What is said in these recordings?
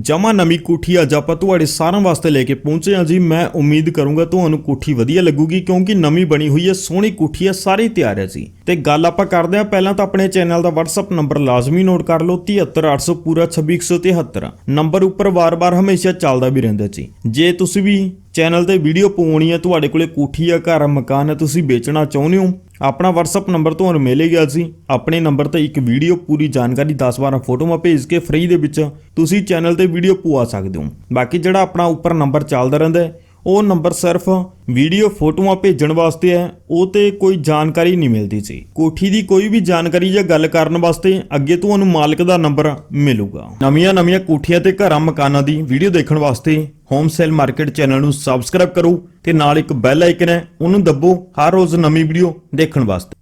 ਜਮਾ ਨਵੀਂ ਕੋਠੀ ਅੱਜ ਆਪਾਂ ਤੁਹਾਡੇ ਸਾਰਿਆਂ ਵਾਸਤੇ ਲੈ ਕੇ ਪਹੁੰਚੇ ਹਾਂ ਜੀ। ਮੈਂ ਉਮੀਦ ਕਰੂੰਗਾ ਤੁਹਾਨੂੰ ਕੋਠੀ ਵਧੀਆ ਲੱਗੂਗੀ, ਕਿਉਂਕਿ ਨਵੀਂ ਬਣੀ ਹੋਈ ਹੈ, ਸੋਹਣੀ ਕੋਠੀ ਹੈ, ਸਾਰੀ ਤਿਆਰ ਹੈ ਜੀ। ਤੇ ਗੱਲ ਆਪਾਂ ਕਰਦੇ ਹਾਂ, ਪਹਿਲਾਂ ਤਾਂ ਆਪਣੇ ਚੈਨਲ ਦਾ WhatsApp ਨੰਬਰ ਲਾਜ਼ਮੀ ਨੋਟ ਕਰ ਲਓ 73800 ਪੂਰਾ 26173 ਨੰਬਰ ਉੱਪਰ ਵਾਰ-ਵਾਰ ਹਮੇਸ਼ਾ ਚੱਲਦਾ ਵੀ ਰਹਿੰਦਾ ਜੀ। ਜੇ ਤੁਸੀਂ ਵੀ ਚੈਨਲ ਤੇ ਵੀਡੀਓ ਪਾਉਣੀ ਹੈ, ਤੁਹਾਡੇ ਕੋਲੇ ਕੋਠੀ ਆ ਘਰ ਮਕਾਨ ਹੈ, ਤੁਸੀਂ ਵੇਚਣਾ ਚਾਹੁੰਦੇ ਹੋ ਆਪਣਾ WhatsApp ਨੰਬਰ ਤੁਹਾਨੂੰ ਮਿਲੇਗਾ ਸੀ। ਆਪਣੇ ਨੰਬਰ ਤੇ ਇੱਕ ਵੀਡੀਓ ਪੂਰੀ ਜਾਣਕਾਰੀ 10-12 ਫੋਟੋਆਂ ਭੇਜ ਕੇ ਫ੍ਰੀ ਦੇ ਵਿੱਚ ਤੁਸੀਂ ਚੈਨਲ ਤੇ ਵੀਡੀਓ ਪਵਾ ਸਕਦੇ ਹੋ। ਬਾਕੀ ਜਿਹੜਾ ਆਪਣਾ ਉੱਪਰ ਨੰਬਰ ਚੱਲਦਾ ਰਹਿੰਦਾ ਉਹ ਨੰਬਰ ਸਿਰਫ ਵੀਡੀਓ ਫੋਟੋਆਂ ਭੇਜਣ ਵਾਸਤੇ ਹੈ, ਉਹ ਤੇ ਕੋਈ ਜਾਣਕਾਰੀ ਨਹੀਂ ਮਿਲਦੀ ਸੀ। ਕੋਠੀ ਦੀ ਕੋਈ ਵੀ ਜਾਣਕਾਰੀ ਜਾਂ ਗੱਲ ਕਰਨ ਵਾਸਤੇ ਅੱਗੇ ਤੁਹਾਨੂੰ ਮਾਲਕ ਦਾ ਨੰਬਰ ਮਿਲੂਗਾ। ਨਵੀਆਂ ਨਵੀਆਂ ਕੋਠੀਆਂ ਤੇ ਘਰਾਂ ਮਕਾਨਾਂ ਦੀ ਵੀਡੀਓ ਦੇਖਣ ਵਾਸਤੇ ਹੋਮ ਸੇਲ ਮਾਰਕੀਟ ਚੈਨਲ ਨੂੰ ਸਬਸਕ੍ਰਾਈਬ ਕਰੋ ਤੇ ਨਾਲ ਇੱਕ ਬੈਲ ਆਈਕਨ ਹੈ, ਉਹਨੂੰ ਦੱਬੋ ਹਰ ਰੋਜ਼ ਨਵੀਂ ਵੀਡੀਓ ਦੇਖਣ ਵਾਸਤੇ।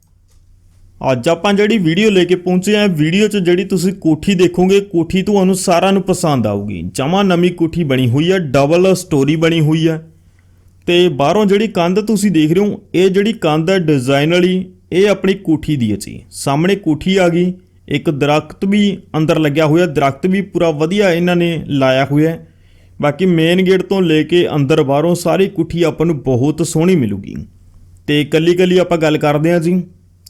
ਅੱਜ ਆਪਾਂ ਜਿਹੜੀ ਵੀਡੀਓ ਲੈ ਕੇ ਪਹੁੰਚੇ ਆ ਵੀਡੀਓ 'ਚ ਜਿਹੜੀ ਤੁਸੀਂ ਕੋਠੀ ਦੇਖੋਗੇ, ਕੋਠੀ ਤੁਹਾਨੂੰ ਸਾਰਿਆਂ ਨੂੰ ਪਸੰਦ ਆਊਗੀ। ਜਮਾ ਨਵੀਂ ਕੋਠੀ ਬਣੀ ਹੋਈ ਹੈ ਡਬਲ ਸਟੋਰੀ ਬਣੀ ਹੋਈ ਹੈ। ਤੇ ਬਾਹਰੋਂ ਜਿਹੜੀ ਕੰਧ ਤੁਸੀਂ ਦੇਖ ਰਹੇ ਹੋ, ਇਹ ਜਿਹੜੀ ਕੰਧ ਹੈ ਡਿਜ਼ਾਈਨ ਵਾਲੀ, ਇਹ ਆਪਣੀ ਕੋਠੀ ਦੀ ਹੈ ਜੀ। ਸਾਹਮਣੇ ਕੋਠੀ ਆ ਗਈ, ਇੱਕ ਦਰਖਤ ਵੀ ਅੰਦਰ ਲੱਗਿਆ ਹੋਇਆ, ਦਰਖਤ ਵੀ ਪੂਰਾ ਵਧੀਆ ਇਹਨਾਂ ਨੇ ਲਾਇਆ ਹੋਇਆ ਹੈ। ਬਾਕੀ ਮੇਨ ਗੇਟ ਤੋਂ ਲੈ ਕੇ ਅੰਦਰ ਬਾਹਰੋਂ ਸਾਰੀ ਕੋਠੀ ਆਪਾਂ ਨੂੰ ਬਹੁਤ ਸੋਹਣੀ ਮਿਲੂਗੀ। ਤੇ ਕੱਲੀ ਕੱਲੀ ਆਪਾਂ ਗੱਲ ਕਰਦੇ ਹਾਂ ਜੀ।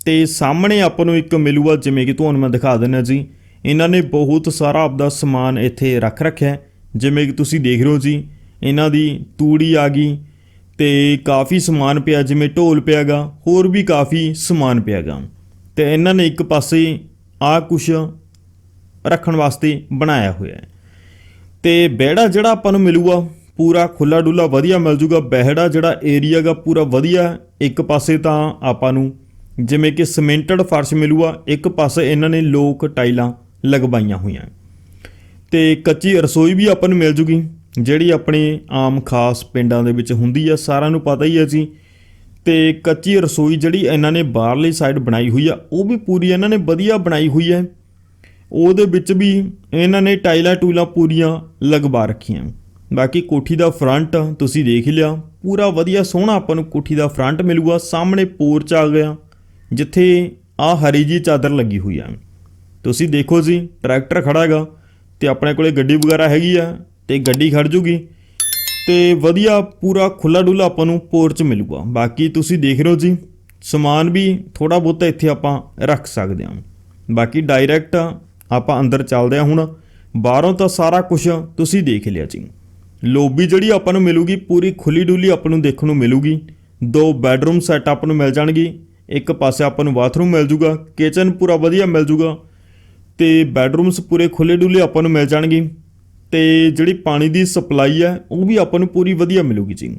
ਤੇ ਸਾਹਮਣੇ ਆਪਾਂ ਨੂੰ ਇੱਕ ਮਿਲੂਗਾ, ਜਿਵੇਂ ਕਿ ਤੁਹਾਨੂੰ ਮੈਂ ਦਿਖਾ ਦਿੰਦਾ ਜੀ। ਇਹਨਾਂ ਨੇ ਬਹੁਤ ਸਾਰਾ ਆਪਦਾ ਸਮਾਨ ਇੱਥੇ ਰੱਖ ਰੱਖਿਆ ਜਿਵੇਂ ਕਿ ਤੁਸੀਂ ਦੇਖ ਰਹੇ ਹੋ ਜੀ, ਇਹਨਾਂ ਦੀ ਤੂੜੀ ਆ ਗਈ ਤੇ ਕਾਫੀ ਸਮਾਨ ਪਿਆ, ਜਿਵੇਂ ਢੋਲ ਪਿਆਗਾ, ਹੋਰ ਵੀ ਕਾਫੀ ਸਮਾਨ ਪਿਆਗਾ। ਤੇ ਇਹਨਾਂ ਨੇ ਇੱਕ ਪਾਸੇ ਆ ਕੁਛ ਰੱਖਣ ਵਾਸਤੇ ਬਣਾਇਆ ਹੋਇਆ ਹੈ। ਤੇ ਬਹਿੜਾ ਜਿਹੜਾ ਆਪਾਂ ਨੂੰ ਮਿਲੂਗਾ, ਪੂਰਾ ਖੁੱਲਾ ਡੁੱਲਾ ਵਧੀਆ ਮਿਲ ਜੂਗਾ। ਬਹਿੜਾ ਜਿਹੜਾ ਏਰੀਆ ਗਾ ਪੂਰਾ ਵਧੀਆ, ਇੱਕ ਪਾਸੇ ਤਾਂ ਆਪਾਂ ਨੂੰ ਜਿਵੇਂ ਕਿ ਸਿਮੈਂਟਡ ਫਰਸ਼ ਮਿਲੂਗਾ ਇੱਕ ਪਾਸੇ ਇਹਨਾਂ ਨੇ ਲੋਕ ਟਾਈਲਾਂ ਲਗਵਾਈਆਂ ਹੋਈਆਂ। ਤੇ ਕੱਚੀ ਰਸੋਈ ਵੀ ਆਪਾਂ ਨੂੰ ਮਿਲ ਜੂਗੀ, ਜਿਹੜੀ ਆਪਣੇ ਆਮ ਖਾਸ ਪਿੰਡਾਂ ਦੇ ਵਿੱਚ ਹੁੰਦੀ ਆ, ਸਾਰਿਆਂ ਨੂੰ ਪਤਾ ਹੀ ਹੈ ਜੀ। ਤੇ ਕੱਚੀ ਰਸੋਈ ਜਿਹੜੀ ਇਹਨਾਂ ਨੇ ਬਾਹਰਲੀ ਸਾਈਡ ਬਣਾਈ ਹੋਈ ਆ, ਉਹ ਵੀ ਪੂਰੀ ਇਹਨਾਂ ਨੇ ਵਧੀਆ ਬਣਾਈ ਹੋਈ ਹੈ ਉਹਦੇ ਵਿੱਚ ਵੀ ਇਹਨਾਂ ਨੇ ਟਾਈਲਾਂ ਟੂਲਾਂ ਪੂਰੀਆਂ ਲਗਵਾ ਰੱਖੀਆਂ। ਬਾਕੀ ਕੋਠੀ ਦਾ ਫਰੰਟ ਤੁਸੀਂ ਦੇਖ ਲਿਆ, ਪੂਰਾ ਵਧੀਆ ਸੋਹਣਾ ਆਪਾਂ ਨੂੰ ਕੋਠੀ ਦਾ ਫਰੰਟ ਮਿਲੂਗਾ, ਸਾਹਮਣੇ ਪੋਰਚ ਆ ਗਿਆ, ਜਿੱਥੇ ਆ ਹਰੀ ਜੀ ਚਾਦਰ ਲੱਗੀ ਹੋਈ ਆ। ਤੁਸੀਂ ਦੇਖੋ ਜੀ, ਟਰੈਕਟਰ ਖੜਾ ਹੈਗਾ ਤੇ ਆਪਣੇ ਕੋਲੇ ਗੱਡੀ ਵਗੈਰਾ ਹੈਗੀ ਆ ਤੇ ਗੱਡੀ ਖੜ ਜੂਗੀ ਤੇ ਵਧੀਆ ਪੂਰਾ ਖੁੱਲਾ ਡੁੱਲਾ ਆਪਾਂ ਨੂੰ ਪੋਰਚ ਮਿਲੂਗਾ। ਬਾਕੀ ਤੁਸੀਂ ਦੇਖ ਰਹੇ ਹੋ ਜੀ, ਸਮਾਨ ਵੀ ਥੋੜਾ ਬਹੁਤਾ ਇੱਥੇ ਆਪਾਂ ਰੱਖ ਸਕਦੇ ਹਾਂ। ਬਾਕੀ ਡਾਇਰੈਕਟ ਆਪਾਂ ਅੰਦਰ ਚੱਲਦੇ ਹਾਂ ਹੁਣ, ਬਾਹਰੋਂ ਤਾਂ ਸਾਰਾ ਕੁਝ ਤੁਸੀਂ ਦੇਖ ਲਿਆ ਜੀ। ਲੋਬੀ ਜਿਹੜੀ ਆਪਾਂ ਨੂੰ ਮਿਲੂਗੀ, ਪੂਰੀ ਖੁੱਲੀ ਡੁੱਲੀ ਆਪਾਂ ਨੂੰ ਦੇਖਣ ਨੂੰ ਮਿਲੂਗੀ। ਦੋ ਬੈੱਡਰੂਮ ਸੈੱਟ ਆਪਾਂ ਨੂੰ ਮਿਲ ਜਾਣਗੇ, ਇੱਕ ਪਾਸੇ ਆਪਾਂ ਨੂੰ ਬਾਥਰੂਮ ਮਿਲ ਜੂਗਾ ਕਿਚਨ ਪੂਰਾ ਵਧੀਆ ਮਿਲ ਜੂਗਾ, ਤੇ ਬੈੱਡਰੂਮਸ ਪੂਰੇ ਖੁੱਲੇ ਡੁੱਲੇ ਆਪਾਂ ਨੂੰ ਮਿਲ ਜਾਣਗੇ, ਤੇ ਜਿਹੜੀ ਪਾਣੀ ਦੀ ਸਪਲਾਈ ਹੈ, ਉਹ ਵੀ ਆਪਾਂ ਨੂੰ ਪੂਰੀ ਵਧੀਆ ਮਿਲੂਗੀ ਜੀ।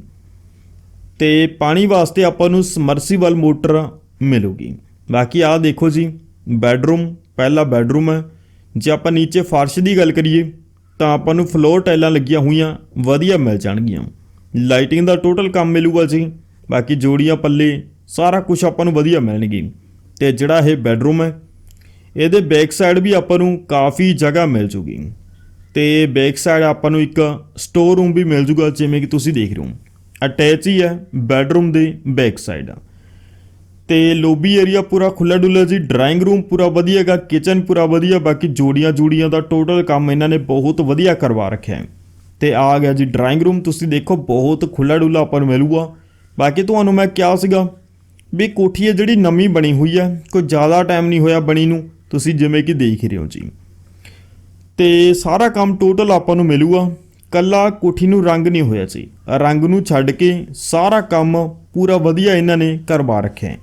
ਤੇ ਪਾਣੀ ਵਾਸਤੇ ਆਪਾਂ ਨੂੰ ਸਮਰਸੀਬਲ ਮੋਟਰ ਮਿਲੂਗੀ। ਬਾਕੀ ਆਹ ਦੇਖੋ ਜੀ ਬੈੱਡਰੂਮ ਪਹਿਲਾ ਬੈੱਡਰੂਮ ਹੈ ਜੇ ਆਪਾਂ ਨੀਚੇ ਫਰਸ਼ ਦੀ ਗੱਲ ਕਰੀਏ, ਤਾਂ ਆਪਾਂ ਨੂੰ ਫਲੋਰ ਟਾਈਲਾਂ ਲੱਗੀਆਂ ਹੋਈਆਂ ਵਧੀਆ ਮਿਲ ਜਾਣਗੀਆਂ। ਲਾਈਟਿੰਗ ਦਾ ਟੋਟਲ ਕੰਮ ਮਿਲੂਗਾ ਜੀ। ਬਾਕੀ ਜੋੜੀਆਂ, ਪੱਲੇ, ਸਾਰਾ ਕੁਝ ਆਪਾਂ ਨੂੰ ਵਧੀਆ ਮਿਲਣਗੇ। ਤੇ ਜਿਹੜਾ ਇਹ ਬੈੱਡਰੂਮ ਹੈ, ਇਹਦੇ ਬੈਕ ਸਾਈਡ ਵੀ ਆਪਾਂ ਨੂੰ ਕਾਫੀ ਜਗ੍ਹਾ ਮਿਲ ਜੂਗੀ। ਤੇ ਬੈਕ ਸਾਈਡ ਆਪਾਂ ਨੂੰ ਇੱਕ ਸਟੋਰ ਰੂਮ ਵੀ ਮਿਲ ਜੂਗਾ, ਜਿਵੇਂ ਕਿ ਤੁਸੀਂ ਦੇਖ ਰਹੇ ਹੋ। ਅਟੈਚ ਹੀ ਹੈ ਬੈੱਡਰੂਮ ਦੇ ਬੈਕ ਸਾਈਡ ਤੇ ਲੋਬੀ ਏਰੀਆ ਪੂਰਾ ਖੁੱਲਾ ਡੁੱਲਾ ਜੀ ਡਰਾਇੰਗ ਰੂਮ ਪੂਰਾ ਵਧੀਆ ਹੈਗਾ ਕਿਚਨ ਪੂਰਾ ਵਧੀਆ, ਬਾਕੀ ਜੋੜੀਆਂ ਜੂੜੀਆਂ ਦਾ ਟੋਟਲ ਕੰਮ ਇਹਨਾਂ ਨੇ ਬਹੁਤ ਵਧੀਆ ਕਰਵਾ ਰੱਖਿਆ ਹੈ। ਤੇ ਆ ਗਿਆ ਜੀ ਡਰਾਇੰਗ ਰੂਮ ਤੁਸੀਂ ਦੇਖੋ ਬਹੁਤ ਖੁੱਲਾ ਡੁੱਲਾ ਆਪਾਂ ਨੂੰ ਮਿਲੂਗਾ। ਬਾਕੀ ਤੁਹਾਨੂੰ ਮੈਂ ਕਿਹਾ ਸੀਗਾ ਵੀ ਕੋਠੀ ਹੈ ਜਿਹੜੀ ਨਵੀਂ ਬਣੀ ਹੋਈ ਹੈ, ਕੋਈ ਜ਼ਿਆਦਾ ਟਾਈਮ ਨਹੀਂ ਹੋਇਆ ਬਣੀ ਨੂੰ, ਤੁਸੀਂ ਜਿਵੇਂ ਕਿ ਦੇਖ ਰਹੇ ਹੋ ਜੀ। ਤੇ ਸਾਰਾ ਕੰਮ ਟੋਟਲ ਆਪਾਂ ਨੂੰ ਮਿਲੂਗਾ, ਕੱਲਾ ਕੋਠੀ ਨੂੰ ਰੰਗ ਨਹੀਂ ਹੋਇਆ ਸੀ ਰੰਗ ਨੂੰ ਛੱਡ ਕੇ ਸਾਰਾ ਕੰਮ ਪੂਰਾ ਵਧੀਆ ਇਹਨਾਂ ਨੇ ਕਰਵਾ ਰੱਖਿਆ ਹੈ।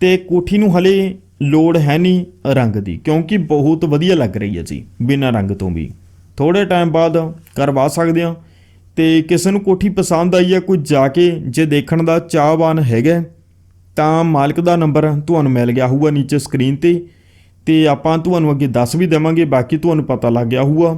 ਤੇ ਕੋਠੀ ਨੂੰ ਹਲੇ ਲੋੜ ਹੈ ਨਹੀਂ ਰੰਗ ਦੀ, ਕਿਉਂਕਿ ਬਹੁਤ ਵਧੀਆ ਲੱਗ ਰਹੀ ਹੈ ਜੀ, ਬਿਨਾਂ ਰੰਗ ਤੋਂ ਵੀ। ਥੋੜੇ ਟਾਈਮ ਬਾਅਦ ਕਰਵਾ ਸਕਦੇ ਆ ਤੇ ਕਿਸੇ ਨੂੰ ਕੋਠੀ ਪਸੰਦ ਆਈ ਹੈ, ਕੋਈ ਜਾ ਕੇ ਜੇ ਦੇਖਣ ਦਾ ਚਾਹਵਾਨ ਹੈਗਾ ਤਾਂ ਮਾਲਕ ਦਾ ਨੰਬਰ ਤੁਹਾਨੂੰ ਮਿਲ ਗਿਆ ਹੋਊਗਾ ਨੀਚੇ ਸਕਰੀਨ ਤੇ। ਤੇ ਆਪਾਂ ਤੁਹਾਨੂੰ ਅੱਗੇ ਦੱਸ ਵੀ ਦੇਵਾਂਗੇ, ਬਾਕੀ ਤੁਹਾਨੂੰ ਪਤਾ ਲੱਗ ਗਿਆ ਹੋਊਗਾ।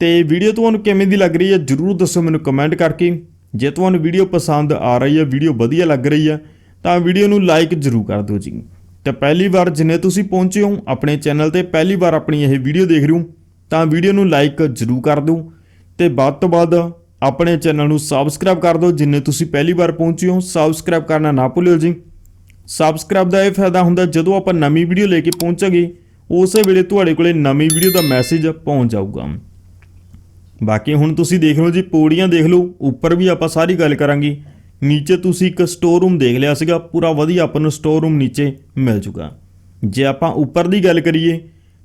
ਤੇ ਵੀਡੀਓ ਤੁਹਾਨੂੰ ਕਿਵੇਂ ਦੀ ਲੱਗ ਰਹੀ ਹੈ, ਜਰੂਰ ਦੱਸੋ ਮੈਨੂੰ ਕਮੈਂਟ ਕਰਕੇ। ਜੇ ਤੁਹਾਨੂੰ ਵੀਡੀਓ ਪਸੰਦ ਆ ਰਹੀ ਹੈ ਵੀਡੀਓ ਵਧੀਆ ਲੱਗ ਰਹੀ ਹੈ ਤਾਂ ਵੀਡੀਓ ਨੂੰ ਲਾਈਕ ਜਰੂਰ ਕਰ ਦਿਓ ਜੀ। ਤੇ ਪਹਿਲੀ ਵਾਰ ਜਿਨੇ ਤੁਸੀਂ ਪਹੁੰਚੇ ਹੋ, ਆਪਣੇ ਚੈਨਲ ਤੇ ਪਹਿਲੀ ਵਾਰ ਆਪਣੀ ਇਹ ਵੀਡੀਓ ਦੇਖ ਰਹੇ ਹੋ, ਤਾਂ ਵੀਡੀਓ ਨੂੰ ਲਾਈਕ ਜਰੂਰ ਕਰ ਦਿਓ। ਤੇ ਵੱਧ ਤੋਂ ਵੱਧ ਆਪਣੇ ਚੈਨਲ ਨੂੰ ਸਬਸਕ੍ਰਾਈਬ ਕਰ ਦਿਓ, ਜਿੰਨੇ ਤੁਸੀਂ ਪਹਿਲੀ ਵਾਰ ਪਹੁੰਚੇ ਹੋ ਸਬਸਕ੍ਰਾਈਬ ਕਰਨਾ ਨਾ ਭੁੱਲਿਓ ਜੀ। ਸਬਸਕ੍ਰਾਈਬ ਦਾ ਇਹ ਫਾਇਦਾ ਹੁੰਦਾ, ਜਦੋਂ ਆਪਾਂ ਨਵੀਂ ਵੀਡੀਓ ਲੈ ਕੇ ਪਹੁੰਚਾਂਗੇ, ਉਸੇ ਵੇਲੇ ਤੁਹਾਡੇ ਕੋਲੇ ਨਵੀਂ ਵੀਡੀਓ ਦਾ ਮੈਸੇਜ ਪਹੁੰਚ ਜਾਊਗਾ। ਬਾਕੀ ਹੁਣ ਤੁਸੀਂ ਦੇਖ ਲਓ ਜੀ, ਪੌੜੀਆਂ ਦੇਖ ਲਓ, ਉੱਪਰ ਵੀ ਆਪਾਂ ਸਾਰੀ ਗੱਲ ਕਰਾਂਗੇ। ਨੀਚੇ ਤੁਸੀਂ ਇੱਕ ਸਟੋਰ ਰੂਮ ਦੇਖ ਲਿਆ ਸੀਗਾ, ਪੂਰਾ ਵਧੀਆ ਆਪਾਂ ਨੂੰ ਸਟੋਰ ਰੂਮ ਨੀਚੇ ਮਿਲ ਜੂਗਾ। ਜੇ ਆਪਾਂ ਉੱਪਰ ਦੀ ਗੱਲ ਕਰੀਏ,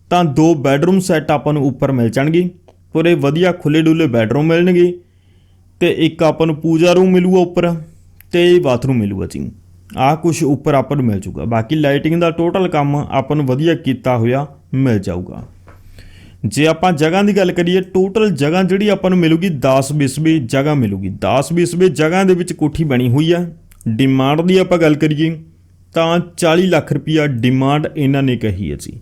ਤਾਂ ਦੋ ਬੈੱਡਰੂਮ ਸੈੱਟ ਆਪਾਂ ਨੂੰ ਉੱਪਰ ਮਿਲ ਜਾਣਗੇ। ਪੂਰੇ ਵਧੀਆ ਖੁੱਲੇ ਡੁੱਲੇ ਬੈੱਡਰੂਮ ਮਿਲਣਗੇ ਤੇ ਇੱਕ ਆਪਾਂ ਨੂੰ ਪੂਜਾ ਰੂਮ ਮਿਲੂਗਾ ਉੱਪਰ ਤੇ ਬਾਥਰੂਮ ਮਿਲੂਗਾ ਜੀ। ਆਹ ਕੁਝ ਉੱਪਰ ਆਪਾਂ ਨੂੰ ਮਿਲ ਜੂਗਾ। ਬਾਕੀ ਲਾਈਟਿੰਗ ਦਾ ਟੋਟਲ ਕੰਮ ਆਪਾਂ ਨੂੰ ਵਧੀਆ ਕੀਤਾ ਹੋਇਆ ਮਿਲ ਜਾਊਗਾ। ਜੇ ਆਪਾਂ ਜਗ੍ਹਾ ਦੀ ਗੱਲ ਕਰੀਏ ਟੋਟਲ ਜਗ੍ਹਾ ਜਿਹੜੀ ਆਪਾਂ ਨੂੰ ਮਿਲੂਗੀ 10 ਬਿਸਵੇ ਜਗ੍ਹਾ ਮਿਲੂਗੀ। 10 ਬਿਸਵੇ ਜਗ੍ਹਾ ਦੇ ਵਿੱਚ ਕੋਠੀ ਬਣੀ ਹੋਈ ਆ। ਡਿਮਾਂਡ ਦੀ ਆਪਾਂ ਗੱਲ ਕਰੀਏ, ਤਾਂ 40 ਲੱਖ ਰੁਪਈਆ ਡਿਮਾਂਡ ਇਹਨਾਂ ਨੇ ਕਹੀ ਹੈ ਜੀ।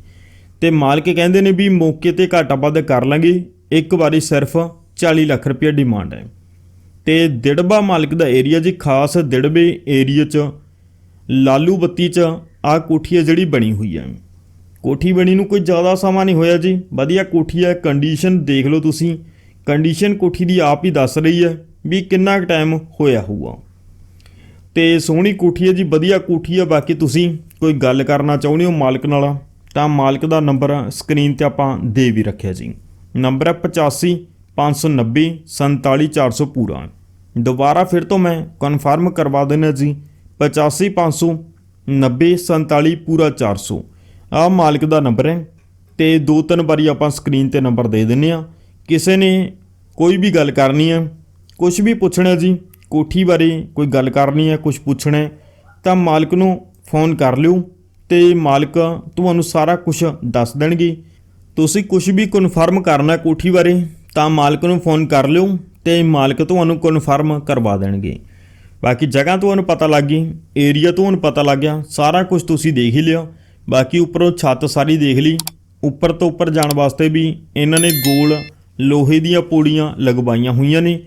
ਤੇ ਮਾਲਕ ਕਹਿੰਦੇ ਨੇ ਵੀ ਮੌਕੇ ਤੇ ਘਾਟਾ ਵੱਧ ਕਰ ਲਾਂਗੇ। ਇੱਕ ਵਾਰੀ ਸਿਰਫ 40 ਲੱਖ ਰੁਪਈਆ ਡਿਮਾਂਡ ਹੈ। ਤੇ ਦਿੜਬਾ ਮਾਲਕ ਦਾ ਏਰੀਆ ਜੀ, ਖਾਸ ਦਿੜਬੇ ਏਰੀਆ 'ਚ, ਲਾਲੂ ਬੱਤੀ 'ਚ ਆ ਕੋਠੀ ਹੈ ਜਿਹੜੀ ਬਣੀ ਹੋਈ ਹੈ। ਕੋਠੀ ਬਣੀ ਨੂੰ ਕੋਈ ਜ਼ਿਆਦਾ ਸਮਾਂ ਨਹੀਂ ਹੋਇਆ ਜੀ। ਵਧੀਆ ਕੋਠੀ ਹੈ ਕੰਡੀਸ਼ਨ ਦੇਖ ਲਓ ਤੁਸੀਂ। ਕੰਡੀਸ਼ਨ ਕੋਠੀ ਦੀ ਆਪ ਹੀ ਦੱਸ ਰਹੀ ਹੈ ਵੀ ਕਿੰਨਾ ਕੁ ਟਾਈਮ ਹੋਇਆ ਹੋਊਗਾ। ਤੇ ਸੋਹਣੀ ਕੋਠੀ ਹੈ ਜੀ, ਵਧੀਆ ਕੋਠੀ ਹੈ। ਬਾਕੀ ਤੁਸੀਂ ਕੋਈ ਗੱਲ ਕਰਨਾ ਚਾਹੁੰਦੇ ਹੋ ਮਾਲਕ ਨਾਲ, ਤਾਂ ਮਾਲਕ ਦਾ ਨੰਬਰ ਸਕਰੀਨ ਤੇ ਆਪਾਂ ਦੇ ਵੀ ਰੱਖਿਆ ਜੀ। ਨੰਬਰ ਹੈ 85 590 47400 ਪੂਰਾ। ਦੁਬਾਰਾ ਫਿਰ ਤੋਂ ਮੈਂ ਕਨਫਰਮ ਕਰਵਾ ਦਿੰਦਾ ਜੀ। 85 590 47 ਪੂਰਾ 400 ਆ ਮਾਲਕ ਦਾ ਨੰਬਰ ਹੈ ਤੇ ਦੋ ਤਿੰਨ ਵਾਰੀ ਆਪਾਂ ਸਕਰੀਨ ਤੇ ਨੰਬਰ ਦੇ ਦਿੰਨੇ ਆ ਕਿਸੇ ਨੇ ਕੋਈ ਵੀ ਗੱਲ ਕਰਨੀ ਹੈ ਕੁਝ ਵੀ ਪੁੱਛਣਾ ਜੀ, ਕੋਠੀ ਬਾਰੇ ਕੋਈ ਗੱਲ ਕਰਨੀ ਹੈ ਕੁਝ ਪੁੱਛਣਾ ਤਾਂ ਮਾਲਕ ਨੂੰ ਫੋਨ ਕਰ ਲਿਓ ਤੇ ਮਾਲਕ ਤੁਹਾਨੂੰ ਸਾਰਾ ਕੁਝ ਦੱਸ ਦੇਣਗੇ। ਤੁਸੀਂ ਕੁਝ ਵੀ ਕਨਫਰਮ ਕਰਨਾ ਕੋਠੀ ਬਾਰੇ, ਤਾਂ ਮਾਲਕ ਨੂੰ ਫੋਨ ਕਰ ਲਿਓ ਤੇ ਮਾਲਕ ਤੁਹਾਨੂੰ ਕਨਫਰਮ ਕਰਵਾ ਦੇਣਗੇ। ਬਾਕੀ ਜਗ੍ਹਾ ਤੁਹਾਨੂੰ ਪਤਾ ਲੱਗ ਗਈ ਏਰੀਆ ਤੁਹਾਨੂੰ ਪਤਾ ਲੱਗ ਗਿਆ, ਸਾਰਾ ਕੁਝ ਤੁਸੀਂ ਦੇਖ ਹੀ ਲਿਆ। ਬਾਕੀ ਉੱਪਰੋਂ ਛੱਤ ਸਾਰੀ ਦੇਖ ਲਈ। ਉੱਪਰ ਤੋਂ ਉੱਪਰ ਜਾਣ ਵਾਸਤੇ ਵੀ ਇਹਨਾਂ ਨੇ ਗੋਲ ਲੋਹੇ ਦੀਆਂ ਪੌੜੀਆਂ ਲਗਵਾਈਆਂ ਹੋਈਆਂ ਨੇ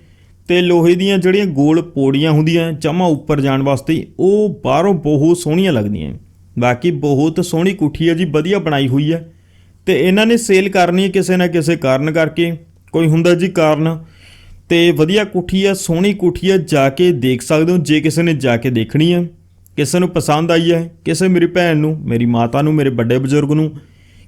ਤੇ ਲੋਹੇ ਦੀਆਂ ਜਿਹੜੀਆਂ ਗੋਲ ਪੌੜੀਆਂ ਹੁੰਦੀਆਂ ਜਮਾ ਉੱਪਰ ਜਾਣ ਵਾਸਤੇ ਉਹ ਬਾਹਰੋਂ ਬਹੁਤ ਸੋਹਣੀਆਂ ਲੱਗਦੀਆਂ ਬਾਕੀ ਬਹੁਤ ਸੋਹਣੀ ਕੁੱਠੀ ਹੈ ਜੀ, ਵਧੀਆ ਬਣਾਈ ਹੋਈ ਹੈ ਤੇ ਇਹਨਾਂ ਨੇ ਸੇਲ ਕਰਨੀ ਹੈ ਕਿਸੇ ਨਾ ਕਿਸੇ ਕਾਰਨ ਕਰਕੇ। ਕੋਈ ਹੁੰਦਾ ਜੀ ਕਾਰਨ ਤੇ ਵਧੀਆ ਕੁੱਠੀ ਹੈ, ਸੋਹਣੀ ਕੁੱਠੀ ਹੈ, ਜਾ ਕੇ ਦੇਖ ਸਕਦੇ ਹੋ, ਜੇ ਕਿਸੇ ਨੇ ਜਾ ਕੇ ਦੇਖਣੀ ਹੈ। ਕਿਸੇ ਨੂੰ ਪਸੰਦ ਆਈ ਹੈ, ਕਿਸੇ ਮੇਰੀ ਭੈਣ ਨੂੰ, ਮੇਰੀ ਮਾਤਾ ਨੂੰ, ਮੇਰੇ ਵੱਡੇ ਬਜ਼ੁਰਗ ਨੂੰ,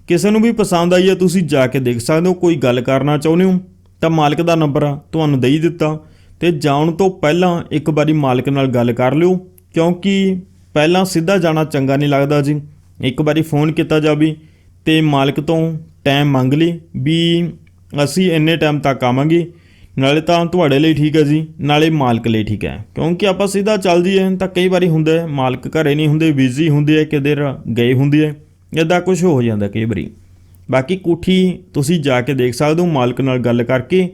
ਕਿਸੇ ਨੂੰ ਵੀ ਪਸੰਦ ਆਈ ਹੈ, ਤੁਸੀਂ ਜਾ ਕੇ ਦੇਖ ਸਕਦੇ ਹੋ, ਕੋਈ ਗੱਲ ਕਰਨਾ ਚਾਹੁੰਦੇ ਹੋ, ਤਾਂ ਮਾਲਕ ਦਾ ਨੰਬਰ ਤੁਹਾਨੂੰ ਦੇ ਹੀ ਦਿੱਤਾ। ਤੇ ਜਾਣ ਤੋਂ ਪਹਿਲਾਂ ਇੱਕ ਵਾਰੀ ਮਾਲਕ ਨਾਲ ਗੱਲ ਕਰ ਲਿਓ, ਕਿਉਂਕਿ ਪਹਿਲਾਂ ਸਿੱਧਾ ਜਾਣਾ ਚੰਗਾ ਨਹੀਂ ਲੱਗਦਾ ਜੀ। ਇੱਕ ਵਾਰੀ ਫੋਨ ਕੀਤਾ ਜਾਵੇ ਤੇ ਮਾਲਕ ਤੋਂ ਟਾਈਮ ਮੰਗ ਲਈ ਵੀ ਅਸੀਂ ਇੰਨੇ ਟਾਈਮ ਤੱਕ ਆਵਾਂਗੇ। ਨਾਲੇ ਤਾਂ ਤੁਹਾਡੇ ਲਈ ਠੀਕ ਹੈ ਜੀ ਨਾਲੇ ਮਾਲਕ ਲਈ ਠੀਕ ਹੈ। ਕਿਉਂਕਿ ਆਪਾਂ ਸਿੱਧਾ ਚੱਲ ਜੀਏ ਤਾਂ ਕਈ ਵਾਰੀ ਹੁੰਦਾ ਹੈ, ਮਾਲਕ ਘਰੇ ਨਹੀਂ ਹੁੰਦੇ ਬਿਜ਼ੀ ਹੁੰਦੇ ਹੈ ਕਿਧਰ ਗਏ ਹੁੰਦੇ ਹੈ ਇਦਾਂ ਕੁਝ ਹੋ ਜਾਂਦਾ ਕਈ ਵਾਰੀ। ਬਾਕੀ ਕੋਠੀ ਤੁਸੀਂ ਜਾ ਕੇ ਦੇਖ ਸਕਦੇ ਹੋ ਮਾਲਕ ਨਾਲ ਗੱਲ ਕਰਕੇ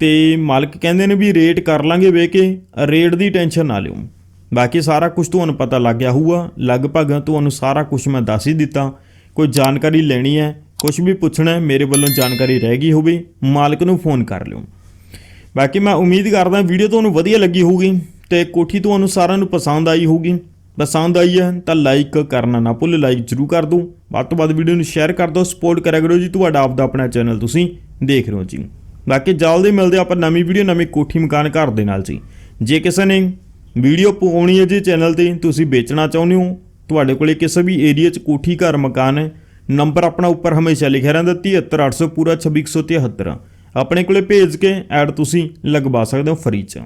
ਤੇ ਮਾਲਕ ਕਹਿੰਦੇ ਨੇ ਵੀ ਰੇਟ ਕਰ ਲਾਂਗੇ ਵੇ ਕੇ ਰੇਟ ਦੀ ਟੈਨਸ਼ਨ ਨਾ ਲਿਓ। ਬਾਕੀ ਸਾਰਾ ਕੁਝ ਤੁਹਾਨੂੰ ਪਤਾ ਲੱਗ ਗਿਆ ਹੋਊਗਾ ਲਗਭਗ ਤੁਹਾਨੂੰ ਸਾਰਾ ਕੁਝ ਮੈਂ ਦੱਸ ਹੀ ਦਿੱਤਾ। ਕੋਈ ਜਾਣਕਾਰੀ ਲੈਣੀ ਹੈ ਕੁਝ ਵੀ ਪੁੱਛਣਾ ਹੈ ਮੇਰੇ ਵੱਲੋਂ ਜਾਣਕਾਰੀ ਰਹਿ ਗਈ ਹੋਵੇ ਮਾਲਕ ਨੂੰ ਫੋਨ ਕਰ ਲਿਓ। ਬਾਕੀ ਮੈਂ ਉਮੀਦ ਕਰਦਾ ਵੀਡੀਓ ਤੁਹਾਨੂੰ ਵਧੀਆ ਲੱਗੀ ਹੋਊਗੀ ਤੇ ਕੋਠੀ ਤੁਹਾਨੂੰ ਸਾਰਿਆਂ ਨੂੰ ਪਸੰਦ ਆਈ ਹੋਊਗੀ। ਪਸੰਦ ਆਈ ਹੈ ਤਾਂ ਲਾਈਕ ਕਰਨਾ ਨਾ ਭੁੱਲ ਲਾਈਕ ਜ਼ਰੂਰ ਕਰ ਦਿਓ। ਵੱਧ ਤੋਂ ਵੱਧ ਵੀਡੀਓ ਨੂੰ ਸ਼ੇਅਰ ਕਰ ਦਿਓ ਸਪੋਰਟ ਕਰਿਆ ਕਰੋ ਜੀ, ਤੁਹਾਡਾ ਆਪਦਾ ਆਪਣਾ ਚੈਨਲ ਤੁਸੀਂ ਦੇਖ ਰਹੇ ਹੋ ਜੀ। ਬਾਕੀ ਜਲਦੀ ਮਿਲਦੇ ਆਪਾਂ ਨਵੀਂ ਵੀਡੀਓ, ਨਵੀਂ ਕੋਠੀ ਮਕਾਨ ਘਰ ਦੇ ਨਾਲ ਜੀ। ਜੇ ਕਿਸੇ ਨੇ ਵੀਡੀਓ ਪਾਉਣੀ ਹੈ ਜੀ ਚੈਨਲ ਤੇ, ਤੁਸੀਂ ਵੇਚਣਾ ਚਾਹੁੰਦੇ ਹੋ, ਤੁਹਾਡੇ ਕੋਲੇ ਕਿਸੇ ਵੀ ਏਰੀਆ 'ਚ ਕੋਠੀ ਘਰ ਮਕਾਨ ਹੈ ਨੰਬਰ ਆਪਣਾ ਉੱਪਰ ਹਮੇਸ਼ਾ ਲਿਖਿਆ ਰਹਿੰਦਾ 73800 ਪੂਰਾ 26173 ਆਪਣੇ ਕੋਲੇ ਭੇਜ ਕੇ ਐਡ ਤੁਸੀਂ ਲਗਵਾ ਸਕਦੇ ਹੋ ਫ੍ਰੀ 'ਚ।